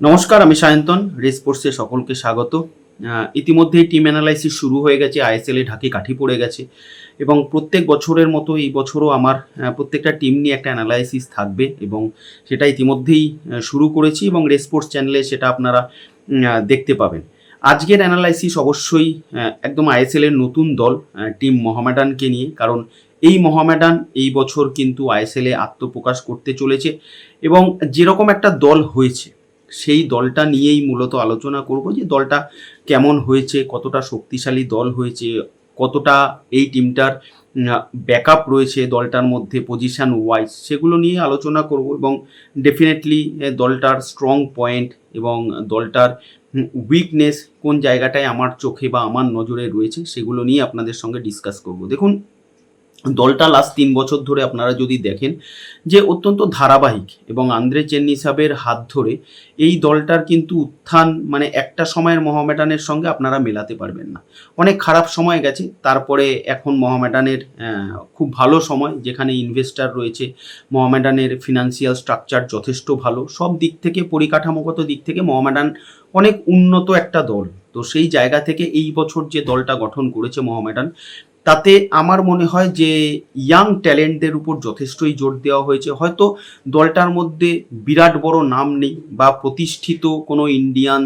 নমস্কার, আমি সায়ন্তন, রেস সকলকে স্বাগত। ইতিমধ্যেই টিম অ্যানালাইসিস শুরু হয়ে গেছে, আইএসএল ঢাকি কাঠি পড়ে গেছে এবং প্রত্যেক বছরের মতো এই বছরও আমার প্রত্যেকটা টিম নিয়ে একটা অ্যানালাইসিস থাকবে এবং সেটা ইতিমধ্যেই শুরু করেছি এবং রেসপোর্টস চ্যানেলে সেটা আপনারা দেখতে পাবেন। আজকের অ্যানালাইসিস অবশ্যই একদম আইএসএল এর নতুন দল টিম মোহামেডানকে নিয়ে, কারণ এই মোহামেডান এই বছর কিন্তু আইএসএল আত্মপ্রকাশ করতে চলেছে এবং যেরকম একটা দল হয়েছে সেই দলটা নিয়েই মূলত আলোচনা করব যে দলটা কেমন হয়েছে, কতটা শক্তিশালী দল হয়েছে, কতটা এই টিমটার ব্যাকআপ রয়েছে দলটার মধ্যে পজিশন ওয়াইজ সেগুলো নিয়ে আলোচনা করব এবং ডেফিনেটলি দলটার স্ট্রং পয়েন্ট এবং দলটার উইকনেস কোন জায়গাটায় আমার চোখে বা আমার নজরে রয়েছে সেগুলো নিয়ে আপনাদের সঙ্গে ডিসকাস করব। দেখুন দলটা লাস্ট তিন বছর ধরে আপনারা যদি দেখেন যে অত্যন্ত ধারাবাহিক এবং আন্দ্রে চেন্নি সাহেবের হাত ধরে এই দলটার কিন্তু উত্থান মানে একটা সময়ের মোহামেডানের সঙ্গে আপনারা মেলাতে পারবেন না। অনেক খারাপ সময় গেছে, তারপরে এখন মোহামেডানের খুব ভালো সময়, যেখানে ইনভেস্টার রয়েছে, মোহামেডানের ফিনান্সিয়াল স্ট্রাকচার যথেষ্ট ভালো, সব দিক থেকে পরিকাঠামোগত দিক থেকে মোহামেডান অনেক উন্নত একটা দল। তো সেই জায়গা থেকে এই বছর যে দলটা গঠন করেছে মোহামেডান তাতে আমার মনে হয় যে ইয়াং ট্যালেন্টদের উপর যথেষ্টই জোর দেওয়া হয়েছে। হয়তো দলটার মধ্যে বিরাট বড় নাম নেই বা প্রতিষ্ঠিত কোনো ইন্ডিয়ান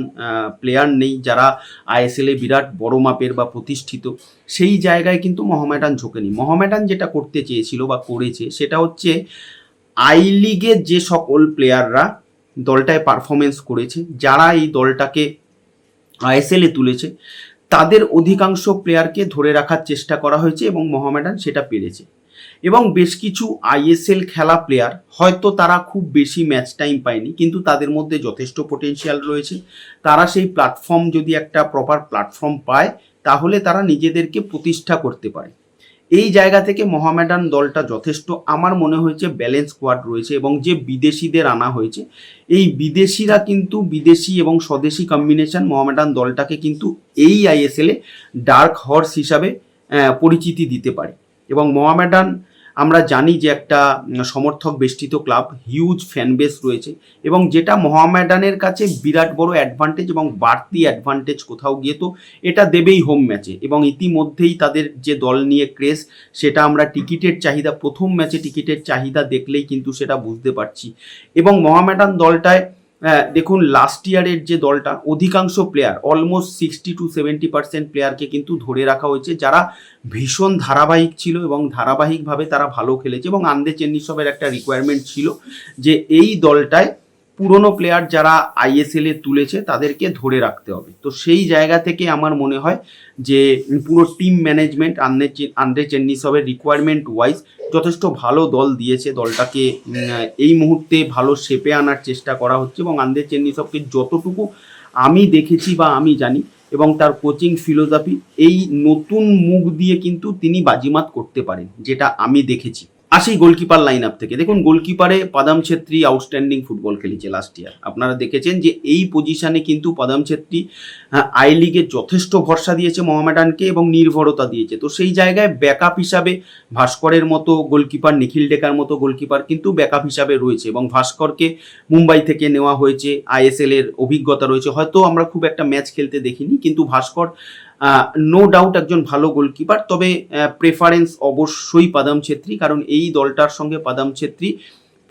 প্লেয়ার নেই যারা আইএসএল বিরাট বড় মাপের বা প্রতিষ্ঠিত। সেই জায়গায় কিন্তু মোহামেডান ঝোঁকেনি মোহামেডান যেটা করতে চেয়েছিল বা করেছে সেটা হচ্ছে আই লিগের যে সকল প্লেয়াররা দলটায় পারফরমেন্স করেছে, যারা এই দলটাকে আইএসএল তুলেছে তাদের অধিকাংশ প্লেয়ারকে ধরে রাখার চেষ্টা করা হয়েছে এবং মোহামেডান সেটা পেরেছে। এবং বেশ কিছু আইএসএল খেলা প্লেয়ার হয়তো তারা খুব বেশি ম্যাচ টাইম পায়নি, কিন্তু তাদের মধ্যে যথেষ্ট পোটেনশিয়াল রয়েছে। তারা সেই প্ল্যাটফর্ম যদি একটা প্রপার প্ল্যাটফর্ম পায়, তাহলে তারা নিজেদেরকে প্রতিষ্ঠা করতে পারে। এই জায়গা থেকে মহামেডান দলটা যথেষ্ট। আমার মনে হয়েছে ব্যালেন্স স্কোয়াড রয়েছে এবং যে বিদেশিদের আনা হয়েছে, এই বিদেশিরা কিন্তু বিদেশি এবং স্বদেশি কম্বিনেশন মহামেডান দলটাকে কিন্তু এই আইএসএলে ডার্ক হর্স হিসাবে পরিচিতি দিতে পারে। এবং মোহামেডান আমরা জানি যে একটা সমর্থক বেষ্টিত ক্লাব হিউজ ফ্যান বেস রয়েছে এবং যেটা মোহামেডানের কাছে বিরাট বড় অ্যাডভান্টেজ এবং বাড়তি অ্যাডভান্টেজ কোথাও গিয়ে তো এটা দেবেই হোম ম্যাচে এবং ইতিমধ্যেই তাদের যে দল নিয়ে ক্রেজ সেটা আমরা টিকিটের চাহিদা, প্রথম ম্যাচে টিকিটের চাহিদা দেখলেই কিন্তু সেটা বুঝতে পারছি। এবং মোহামেডান দলটায় দেখুন লাস্ট ইয়ারের যে দলটা, অধিকাংশ player almost sixty two seventy percent প্লেয়ারকে কিন্তু ধরে রাখা হয়েছে, যারা ভীষণ ধারাবাহিক ছিল এবং ধারাবাহিকভাবে তারা ভালো খেলেছে এবং আন্দে চেন্নিসবের একটা রিকোয়ারমেন্ট ছিল যে এই দলটায় পুরনো প্লেয়ার যারা আইএসএল এ তুলেছে তাদেরকে ধরে রাখতে হবে। তো সেই জায়গা থেকে আমার মনে হয় যে পুরো টিম ম্যানেজমেন্ট আন্দ্রে আন্দ্রে চেন্নিসবের রিকোয়ারমেন্ট ওয়াইজ যথেষ্ট ভালো দল দিয়েছে দলটাকে। এই মুহূর্তে ভালো শেপে আনার চেষ্টা করা হচ্ছে এবং আন্দ্রে চেন্নিসবকে যতটুকু আমি দেখেছি বা আমি জানি এবং তার কোচিং ফিলোসফি এই নতুন মুখ দিয়ে কিন্তু তিনি বাজিমাত করতে পারেন, যেটা আমি দেখেছি। আসি গোলকিপার লাইন আপ থেকে। দেখুন গোলকিপারে পাদাম ছেত্রী আউটস্ট্যান্ডিং ফুটবল খেলেছে লাস্ট ইয়ার আপনারা দেখেছেন যে এই পজিশনে কিন্তু পাদাম ছেত্রী আই লিগে যথেষ্ট ভরসা দিয়েছে মোহামেডানকে এবং নির্ভরতা দিয়েছে। তো সেই জায়গায় ব্যাকআপ হিসাবে ভাস্করের মতো গোলকিপার নিখিল ডেকার মতো গোলকিপার কিন্তু ব্যাকআপ হিসাবে রয়েছে এবং ভাস্করকে মুম্বাই থেকে নেওয়া হয়েছে। আইএসএল এর অভিজ্ঞতা রয়েছে। হয়তো আমরা খুব একটা ম্যাচ খেলতে দেখিনি, কিন্তু ভাস্কর নো ডাউট একজন ভালো গোলকিপার তবে প্রেফারেন্স অবশ্যই পাদাম ছেত্রী, কারণ এই দলটার সঙ্গে পাদাম ছেত্রী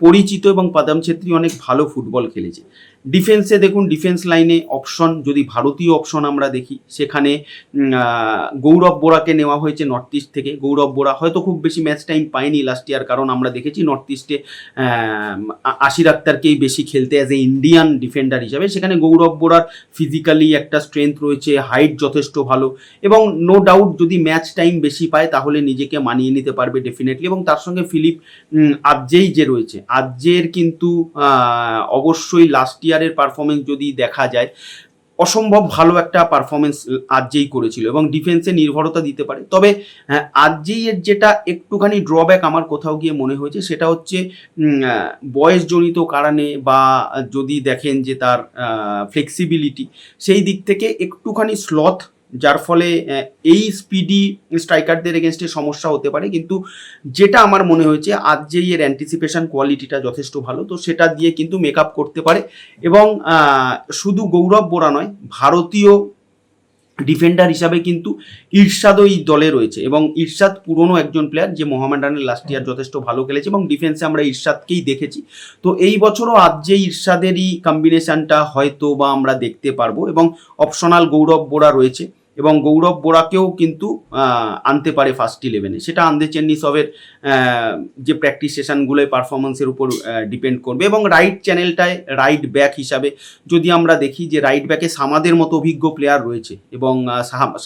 পরিচিত এবং পাদাম ছেত্রী অনেক ভালো ফুটবল খেলেছে। ডিফেন্সে দেখুন ডিফেন্স লাইনে অপশন যদি ভারতীয় অপশন আমরা দেখি, সেখানে গৌরব বোরাকে নেওয়া হয়েছে নর্থ ইস্ট থেকে। গৌরব বোরা হয়তো খুব বেশি ম্যাচ টাইম পায়নি লাস্ট ইয়ার কারণ আমরা দেখেছি নর্থ ইস্টে আশির আক্তারকেই বেশি খেলতে অ্যাজ এ ইন্ডিয়ান ডিফেন্ডার হিসাবে। সেখানে গৌরব বোরার ফিজিক্যালি একটা স্ট্রেংথ রয়েছে হাইট যথেষ্ট ভালো। এবং নো ডাউট যদি ম্যাচ টাইম বেশি পায়, তাহলে নিজেকে মানিয়ে নিতে পারবে ডেফিনেটলি এবং তার সঙ্গে ফিলিপ আজ্জেই যে রয়েছে, আজ্জের কিন্তু অবশ্যই লাস্ট ইয়ারের পারফরমেন্স যদি দেখা যায় অসম্ভব ভালো একটা পারফরমেন্স আজ্জেই করেছিল এবং ডিফেন্সে নির্ভরতা দিতে পারে। তবে হ্যাঁ, আজ্জেই এর যেটা একটুখানি ড্রব্যাক আমার কোথাও গিয়ে মনে হয়েছে সেটা হচ্ছে বয়সজনিত কারণে বা যদি দেখেন যে তার ফ্লেক্সিবিলিটি সেই দিক থেকে একটুখানি স্লথ যার ফলে এই স্পিডি স্ট্রাইকারদের এগেনস্টে সমস্যা হতে পারে। কিন্তু যেটা আমার মনে হয়েছে, আজ যে এর অ্যান্টিসিপেশন কোয়ালিটিটা যথেষ্ট ভালো, তো সেটা দিয়ে কিন্তু মেক করতে পারে। এবং শুধু গৌরব বোরা নয়, ভারতীয় ডিফেন্ডার হিসাবে কিন্তু ইরশাদও এই দলে রয়েছে। এবং ইরশাদ পুরনো একজন প্লেয়ার যে মোহামেডানের লাস্ট ইয়ার যথেষ্ট ভালো খেলেছে এবং ডিফেন্সে আমরা ইরশাদকেই দেখেছি। তো এই বছরও আজ যে ইরশাদেরই কম্বিনেশনটা হয়তো বা আমরা দেখতে পারব এবং অপশনাল গৌরব বোরা রয়েছে। এবং গৌরব বোরাকেও কিন্তু আনতে পারে ফার্স্ট ইলেভেনে সেটা আন্দে চেন্নিসবের যে প্র্যাকটিস সেশনগুলোয় পারফরমেন্সের উপর ডিপেন্ড করবে এবং রাইট চ্যানেলটায় রাইট ব্যাক হিসাবে যদি আমরা দেখি যে রাইট ব্যাকে সামাদের মতো অভিজ্ঞ প্লেয়ার রয়েছে এবং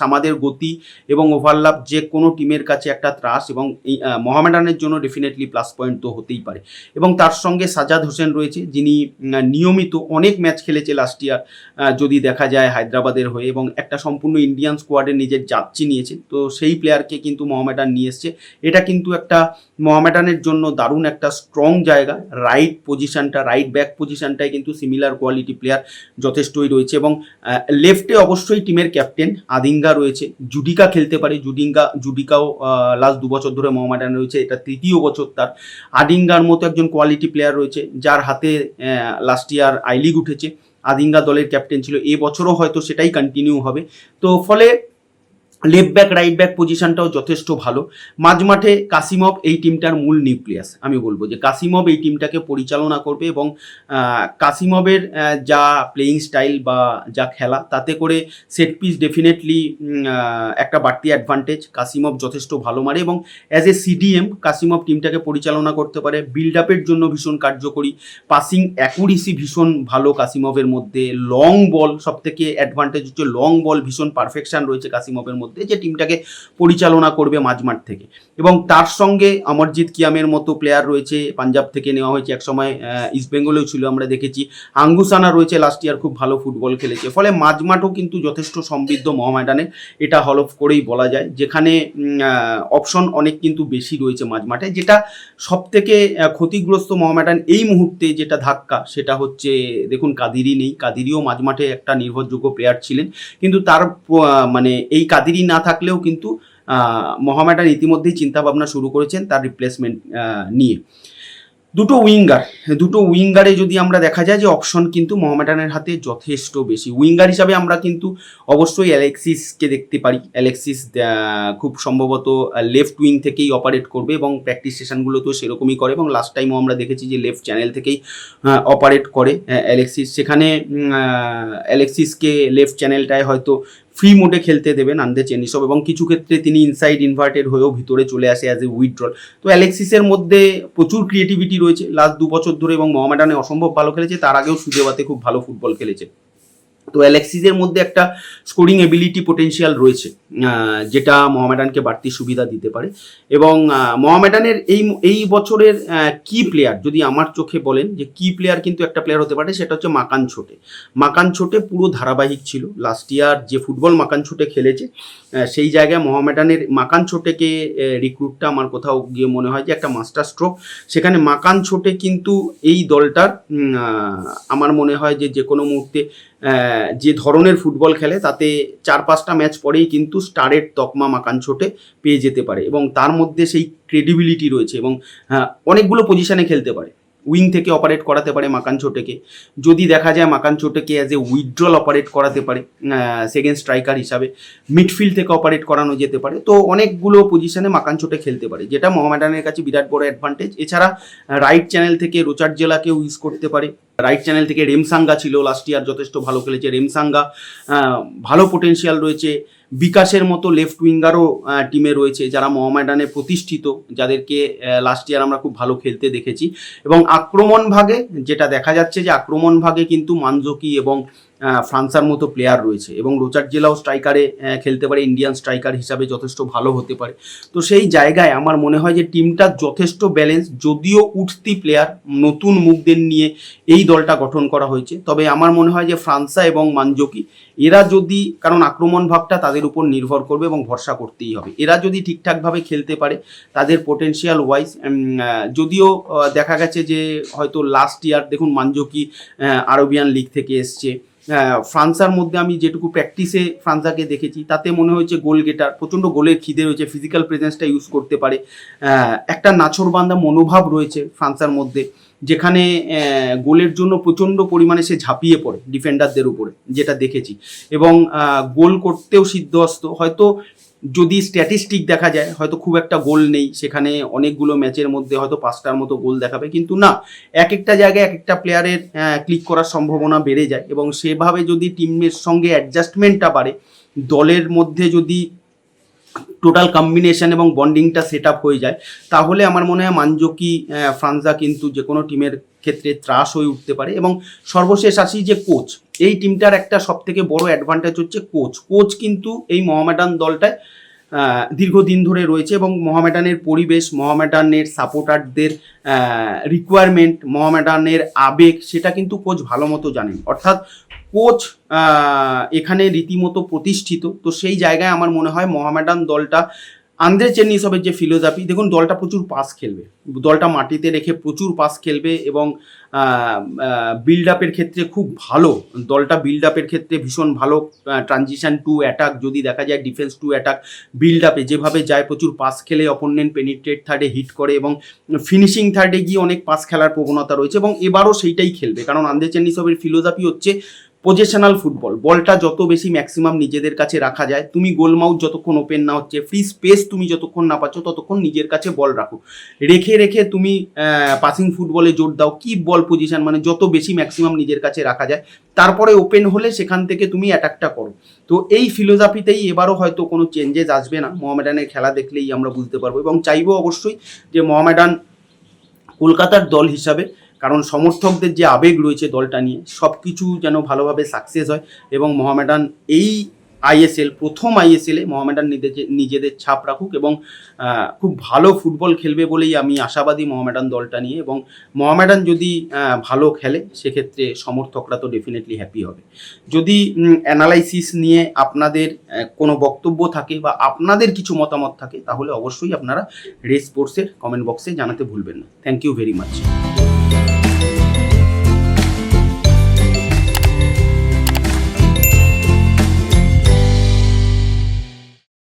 সামাদের গতি এবং ওভারলাপ যে কোনো টিমের কাছে একটা ত্রাস এবং মোহামেডানের জন্য ডেফিনেটলি প্লাস পয়েন্ট তো হতেই পারে। এবং তার সঙ্গে সাজাদ হোসেন রয়েছে যিনি নিয়মিত অনেক ম্যাচ খেলেছে লাস্ট ইয়ার যদি দেখা যায় হায়দ্রাবাদের হয়ে এবং একটা সম্পূর্ণ ইন্ডিয়ান স্কোয়াডে নিজের যাচ্ছি নিয়েছে। তো সেই প্লেয়ারকে কিন্তু মোহামেডান নিয়ে এসছে। এটা কিন্তু একটা মোহামেডানের জন্য দারুণ একটা স্ট্রং জায়গা। রাইট পজিশনটা রাইট ব্যাক পজিশনটায় কিন্তু সিমিলার কোয়ালিটি প্লেয়ার যথেষ্টই রয়েছে এবং লেফটে অবশ্যই টিমের ক্যাপ্টেন আদিঙ্গা রয়েছে। জুডিকা খেলতে পারে। জুডিঙ্গা, জুডিকাও লাস্ট দু বছর ধরে মোহামেডানে রয়েছে। এটা তৃতীয় বছর তার। আদিঙ্গার মতো একজন কোয়ালিটি প্লেয়ার রয়েছে, যার হাতে লাস্ট ইয়ার আই লিগ উঠেছে। আদিঙ্গা দলের ক্যাপ্টেন ছিল। এ বছরও হয়তো সেটাই কন্টিনিউ হবে। তো ফলে লেফট ব্যাক রাইট ব্যাক পজিশনটাও যথেষ্ট ভালো। মাঝমাঠে কাসিমভ এই টিমটার মূল নিউক্লিয়াস আমি বলব যে কাসিমভ এই টিমটাকে পরিচালনা করবে এবং কাসিমভের যা প্লেয়িং স্টাইল বা যা খেলা, তাতে করে সেট পিস ডেফিনেটলি একটা বাড়তি অ্যাডভান্টেজ কাসিমভ যথেষ্ট ভালো মারে এবং অ্যাজ এ সিডিএম কাসিমভ টিমটাকে পরিচালনা করতে পারে। বিল্ড আপের জন্য ভীষণ কার্যকরী। পাসিং অ্যাকুরেসি ভীষণ ভালো কাসিমভের মধ্যে। লং বল সব থেকে অ্যাডভান্টেজ হচ্ছে লং বল ভীষণ পারফেকশন রয়েছে কাসিমভের মধ্যে। যে টিমটাকে পরিচালনা করবে মাঝমাঠ থেকে। এবং তার সঙ্গে অমরজিৎ কিয়ামের মতো প্লেয়ার রয়েছে, পাঞ্জাব থেকে নেওয়া হয়েছে। একসময় ইস্ট বেঙ্গলেও ছিল, আমরা দেখেছি। আঙ্গুসানা রয়েছে লাস্ট ইয়ার খুব ভালো ফুটবল খেলেছে। ফলে মাঝমাঠও কিন্তু যথেষ্ট সমৃদ্ধ মহামেডানে এটা হলফ করেই বলা যায়। যেখানে অপশন অনেক কিন্তু বেশি রয়েছে মাঝমাঠে। যেটা সব থেকে ক্ষতিগ্রস্ত মহামেডান এই মুহূর্তে যেটা ধাক্কা, সেটা হচ্ছে, দেখুন কাদিরি নেই। কাদিরিও মাঝমাঠে একটা নির্ভরযোগ্য প্লেয়ার ছিলেন। কিন্তু তার মানে এই কাদিরি না থাকলেও কিন্তু মোহামেডান ইতিমধ্যেই চিন্তা ভাবনা শুরু করেছেন তার রিপ্লেসমেন্ট নিয়ে। দুটো উইঙ্গার, দুটো উইঙ্গারে যদি আমরা দেখা যায় যে অপশন কিন্তু মোহামেডানের হাতে যথেষ্ট বেশি। উইঙ্গার হিসাবে আমরা কিন্তু অবশ্যই অ্যালেক্সিসকে দেখতে পারি। অ্যালেক্সিস খুব সম্ভবত লেফট উইং থেকেই অপারেট করবে এবং প্র্যাকটিস সেশনগুলোতেও সেরকমই করে এবং লাস্ট টাইমও আমরা দেখেছি যে লেফট চ্যানেল থেকেই অপারেট করে অ্যালেক্সিস। সেখানে অ্যালেক্সিসকে লেফট চ্যানেলটায় হয়তো ফ্রি মোডে খেলতে দেবেন আন্দে চেনিসব এবং কিছু ক্ষেত্রে তিনি ইনসাইড ইনভার্টেড হয়েও ভিতরে চলে আসে অ্যাজ এ উইথড্রল তো অ্যালেক্সিসের মধ্যে প্রচুর ক্রিয়েটিভিটি রয়েছে। লাস্ট দু বছর ধরে এবং মহামেডানে অসম্ভব ভালো খেলেছে। তার আগেও সুদেবাতে খুব ভালো ফুটবল খেলেছে। তো অ্যালেক্সিসের মধ্যে একটা স্কোরিং এবিলিটি পোটেনশিয়াল রয়েছে যেটা মোহামেডানকে বাড়তি সুবিধা দিতে পারে। এবং মোহামেডানের এই এই বছরের কি প্লেয়ার যদি আমার চোখে বলেন যে কি প্লেয়ার কিন্তু একটা প্লেয়ার হতে পারে, সেটা হচ্ছে মাকান ছোটে। মাকান ছোটে পুরো ধারাবাহিক ছিল। লাস্ট ইয়ার যে ফুটবল মাকান ছোটে খেলেছে সেই জায়গায় মোহামেডানের মাকান ছোটেকে রিক্রুটটা আমার কোথাও গিয়ে মনে হয় যে একটা মাস্টার স্ট্রোক সেখানে মাকান ছোটে কিন্তু এই দলটার আমার মনে হয় যে যে কোনো মুহূর্তে যে ধরনের ফুটবল খেলে তাতে চার পাঁচটা ম্যাচ পরেই কিন্তু স্টারের তকমা মাকান ছোটে পেয়ে যেতে পারে এবং তার মধ্যে সেই ক্রেডিবিলিটি রয়েছে এবং আহ, অনেকগুলো পজিশানে খেলতে পারে। উইং থেকে অপারেট করাতে পারে মাকান ছোটেকে যদি দেখা যায় মাকান ছোটেকে অ্যাজ এ উইথড্রল অপারেট করাতে পারে সেকেন্ড স্ট্রাইকার হিসাবে মিডফিল্ড থেকে অপারেট করানো যেতে পারে, তো অনেকগুলো পজিশনে মাকান ছোটে খেলতে পারে, যেটা মোহামেডানের কাছে বিরাট বড় অ্যাডভান্টেজ এছাড়া রাইট চ্যানেল থেকে রোচার জেলাকেও ইউজ করতে পারে। রাইট চ্যানেল থেকে রেমসাঙ্গা ছিল লাস্ট ইয়ার যথেষ্ট ভালো খেলেছে। রেমসাঙ্গা ভালো পোটেনশিয়াল রয়েছে। বিকাশের মতো লেফট উইঙ্গারও টিমে রয়েছে যারা মহামেডানে প্রতিষ্ঠিত, যাদেরকে লাস্ট ইয়ার আমরা খুব ভালো খেলতে দেখেছি। এবং আক্রমণ ভাগে যেটা দেখা যাচ্ছে যে আক্রমণ ভাগে কিন্তু মানজকি এবং ফ্রান্সার মতো প্লেয়ার রয়েছে এবং রোচার জেলাও স্ট্রাইকারে খেলতে পারে ইন্ডিয়ান স্ট্রাইকার হিসাবে যথেষ্ট ভালো হতে পারে। তো সেই জায়গায় আমার মনে হয় যে টিমটা যথেষ্ট ব্যালেন্স যদিও উঠতি প্লেয়ার নতুন মুখদের নিয়ে এই দলটা গঠন করা হয়েছে। তবে আমার মনে হয় যে ফ্রান্সা এবং মানজকি, এরা যদি, কারণ আক্রমণ ভাবটা তাদের উপর নির্ভর করবে এবং ভরসা করতেই হবে। এরা যদি ঠিকঠাকভাবে খেলতে পারে, তাদের পোটেনশিয়াল ওয়াইজ যদিও দেখা গেছে যে হয়তো লাস্ট ইয়ার দেখুন মানজকি আরবিয়ান লিগ থেকে এসছে। ফ্রান্সার মধ্যে আমি যেটুকু প্র্যাকটিসে ফ্রান্সাকে দেখেছি, তাতে মনে হয়েছে গোল গেটার প্রচণ্ড গোলের খিদে রয়েছে ফিজিক্যাল প্রেজেন্সটা ইউজ করতে পারে। একটা নাছরবান্ধা মনোভাব রয়েছে ফ্রান্সার মধ্যে, যেখানে গোলের জন্য প্রচণ্ড পরিমাণে সে ঝাঁপিয়ে পড়ে ডিফেন্ডারদের উপরে, যেটা দেখেছি। এবং গোল করতেও সিদ্ধহস্ত, হয়তো যদি স্ট্যাটিস্টিক দেখা যায়, হয়তো খুব একটা গোল নেই, সেখানে অনেকগুলো ম্যাচের মধ্যে হয়তো পাঁচটার মতো গোল দেখাবে, কিন্তু না, এক একটা জায়গায় এক একটা প্লেয়ারের ক্লিক করার সম্ভাবনা বেড়ে যায় এবং সেভাবে যদি টিমের সঙ্গে অ্যাডজাস্টমেন্টটা বাড়ে, দলের মধ্যে যদি টোটাল কম্বিনেশন এবং বন্ডিংটা সেট আপ হয়ে যায়, তাহলে আমার মনে হয় মানজকি ফ্রান্সা কিন্তু যে কোনো টিমের ক্ষেত্রে ত্রাস হয়ে উঠতে পারে এবং সর্বশেষ আসি যে কোচ এই টিমটার একটা সব থেকে বড় অ্যাডভান্টেজ হচ্ছে কোচ কোচ কিন্তু এই মহামেডান দলটায় দীর্ঘদিন ধরে রয়েছে এবং মহামেডানের পরিবেশ, মহামেডানের সাপোর্টারদের রিকোয়ারমেন্ট মহামেডানের আবেগ, সেটা কিন্তু কোচ ভালো মতো জানেন। অর্থাৎ কোচ এখানে রীতিমতো প্রতিষ্ঠিত। তো সেই জায়গায় আমার মনে হয় মহামেডান দলটা আন্দ্রে চেন্নিসবের যে ফিলোজফি দেখুন দলটা প্রচুর পাস খেলবে। দলটা মাটিতে রেখে প্রচুর পাস খেলবে এবং বিল্ড আপের ক্ষেত্রে খুব ভালো। দলটা বিল্ড আপের ক্ষেত্রে ভীষণ ভালো ট্রানজিশন টু অ্যাটাক যদি দেখা যায় ডিফেন্স টু অ্যাটাক বিল্ড আপে যেভাবে যায়, প্রচুর পাস খেলে অপোনেন্ট পেনিট্রেট থার্ডে হিট করে এবং ফিনিশিং থার্ডে গিয়ে অনেক পাস খেলার প্রবণতা রয়েছে এবং এবারও সেইটাই খেলবে। কারণ আন্দ্রে চেন্নিসবের ফিলোজফি হচ্ছে পজিশনাল ফুটবল বলটা যত বেশি ম্যাক্সিমাম নিজেদের কাছে রাখা যায়, তুমি গোলমাউথ যতক্ষণ ওপেন না হচ্ছে ফ্রি স্পেস তুমি যতক্ষণ না পাচ্ছ, ততক্ষণ নিজের কাছে বল রাখো। রেখে রেখে তুমি পাসিং ফুটবলে জোর দাও, কি বল পজিশন মানে যত বেশি ম্যাক্সিমাম নিজের কাছে রাখা যায়, তারপরে ওপেন হলে সেখান থেকে তুমি অ্যাটাকটা করো। তো এই ফিলোজফিতেই এবারও হয়তো কোনো চেঞ্জেস আসবে না, মোহামেডানের খেলা দেখলেই আমরা বুঝতে পারব এবং চাইব অবশ্যই যে মোহামেডান কলকাতার দল হিসাবে কারণ সমর্থকদের যে আবেগ রয়েছে দলটা নিয়ে সব কিছু যেন ভালোভাবে সাকসেস হয় এবং মোহামেডান এই আইএসএল প্রথম আইএসএলে মোহামেডান নিজেদের ছাপ রাখুক এবং খুব ভালো ফুটবল খেলবে বলেই আমি আশাবাদী মোহামেডান দলটা নিয়ে এবং মোহামেডান যদি ভালো খেলে, সেক্ষেত্রে সমর্থকরা তো ডেফিনেটলি হ্যাপি হবে। যদি অ্যানালাইসিস নিয়ে আপনাদের কোনো বক্তব্য থাকে বা আপনাদের কিছু মতামত থাকে, তাহলে অবশ্যই আপনারা রেস স্পোর্টসের কমেন্ট বক্সে জানাতে ভুলবেন না। Thank you very much